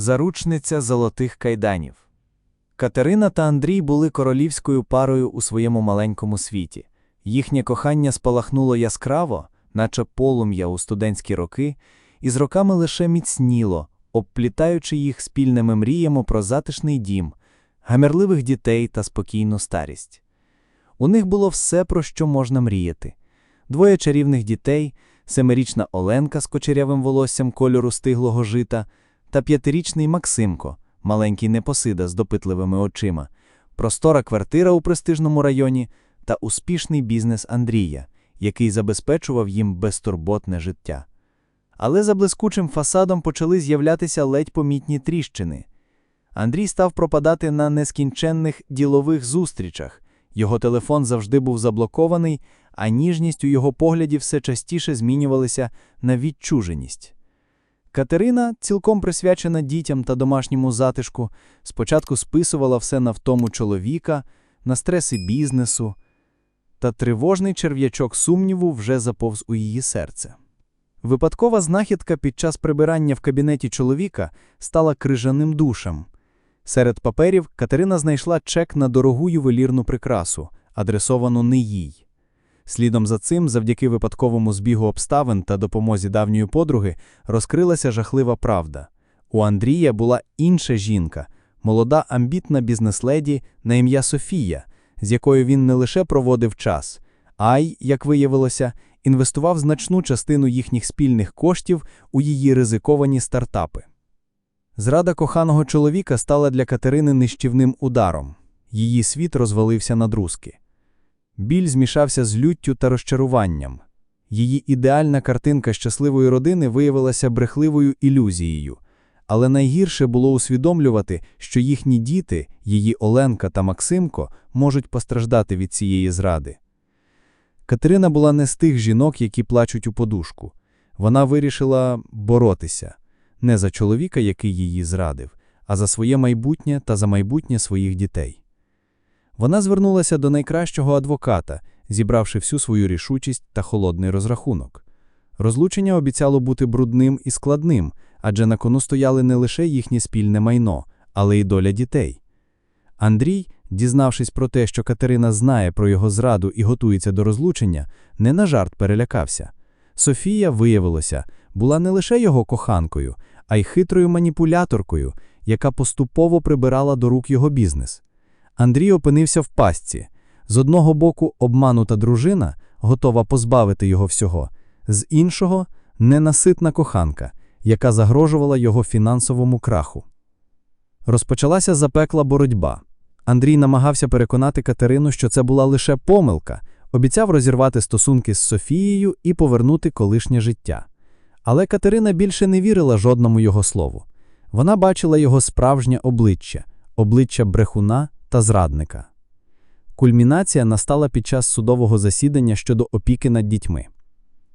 Заручниця золотих кайданів. Катерина та Андрій були королівською парою у своєму маленькому світі. Їхнє кохання спалахнуло яскраво, наче полум'я у студентські роки, і з роками лише міцніло, обплітаючи їх спільними мріями про затишний дім, гамірливих дітей та спокійну старість. У них було все, про що можна мріяти: двоє чарівних дітей, семирічна Оленка з кочерявим волоссям кольору стиглого жита та п'ятирічний Максимко, маленький непосида з допитливими очима, простора квартира у престижному районі та успішний бізнес Андрія, який забезпечував їм безтурботне життя. Але за блискучим фасадом почали з'являтися ледь помітні тріщини. Андрій став пропадати на нескінченних ділових зустрічах. Його телефон завжди був заблокований, а ніжність у його погляді все частіше змінювалася на відчуженість. Катерина, цілком присвячена дітям та домашньому затишку, спочатку списувала все на втому чоловіка, на стреси бізнесу, та тривожний черв'ячок сумніву вже заповз у її серце. Випадкова знахідка під час прибирання в кабінеті чоловіка стала крижаним душем. Серед паперів Катерина знайшла чек на дорогу ювелірну прикрасу, адресовану не їй. Слідом за цим, завдяки випадковому збігу обставин та допомозі давньої подруги, розкрилася жахлива правда. У Андрія була інша жінка, молода амбітна бізнес-леді на ім'я Софія, з якою він не лише проводив час, а й, як виявилося, інвестував значну частину їхніх спільних коштів у її ризиковані стартапи. Зрада коханого чоловіка стала для Катерини нищівним ударом. Її світ розвалився на друзки. Біль змішався з люттю та розчаруванням. Її ідеальна картинка щасливої родини виявилася брехливою ілюзією, але найгірше було усвідомлювати, що їхні діти, її Оленка та Максимко, можуть постраждати від цієї зради. Катерина була не з тих жінок, які плачуть у подушку. Вона вирішила боротися не за чоловіка, який її зрадив, а за своє майбутнє та за майбутнє своїх дітей. Вона звернулася до найкращого адвоката, зібравши всю свою рішучість та холодний розрахунок. Розлучення обіцяло бути брудним і складним, адже на кону стояли не лише їхнє спільне майно, але й доля дітей. Андрій, дізнавшись про те, що Катерина знає про його зраду і готується до розлучення, не на жарт перелякався. Софія, виявилося, була не лише його коханкою, а й хитрою маніпуляторкою, яка поступово прибирала до рук його бізнес. Андрій опинився в пастці. З одного боку, обманута дружина, готова позбавити його всього, з іншого ненаситна коханка, яка загрожувала його фінансовому краху. Розпочалася запекла боротьба. Андрій намагався переконати Катерину, що це була лише помилка, обіцяв розірвати стосунки з Софією і повернути колишнє життя. Але Катерина більше не вірила жодному його слову. Вона бачила його справжнє обличчя, обличчя брехуна та зрадника. Кульмінація настала під час судового засідання щодо опіки над дітьми.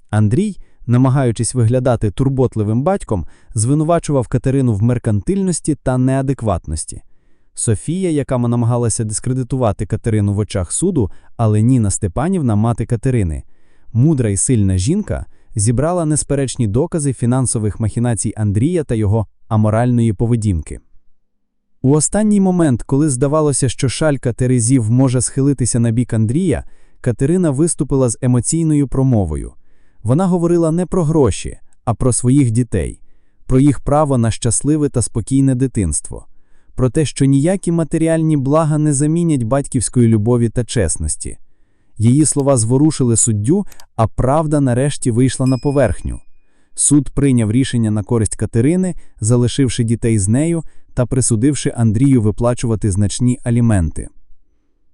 Андрій, намагаючись виглядати турботливим батьком, звинувачував Катерину в меркантильності та неадекватності. Софія, яка намагалася дискредитувати Катерину в очах суду, але Ніна Степанівна, мати Катерини, мудра і сильна жінка, зібрала несперечні докази фінансових махінацій Андрія та його аморальної поведінки. У останній момент, коли здавалося, що шалька Терезів може схилитися на бік Андрія, Катерина виступила з емоційною промовою. Вона говорила не про гроші, а про своїх дітей, про їх право на щасливе та спокійне дитинство, про те, що ніякі матеріальні блага не замінять батьківської любові та чесності. Її слова зворушили суддю, а правда нарешті вийшла на поверхню. Суд прийняв рішення на користь Катерини, залишивши дітей з нею та присудивши Андрію виплачувати значні аліменти.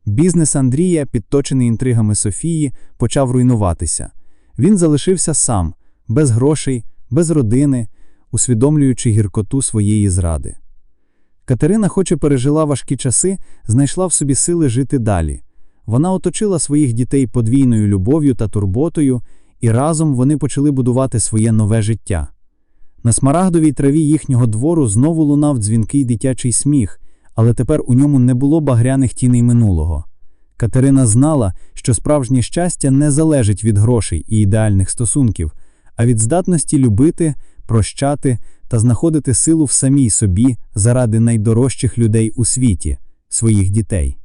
Бізнес Андрія, підточений інтригами Софії, почав руйнуватися. Він залишився сам, без грошей, без родини, усвідомлюючи гіркоту своєї зради. Катерина, хоч і пережила важкі часи, знайшла в собі сили жити далі. Вона оточила своїх дітей подвійною любов'ю та турботою, і разом вони почали будувати своє нове життя. На смарагдовій траві їхнього двору знову лунав дзвінкий дитячий сміх, але тепер у ньому не було багряних тіней минулого. Катерина знала, що справжнє щастя не залежить від грошей і ідеальних стосунків, а від здатності любити, прощати та знаходити силу в самій собі заради найдорожчих людей у світі своїх дітей.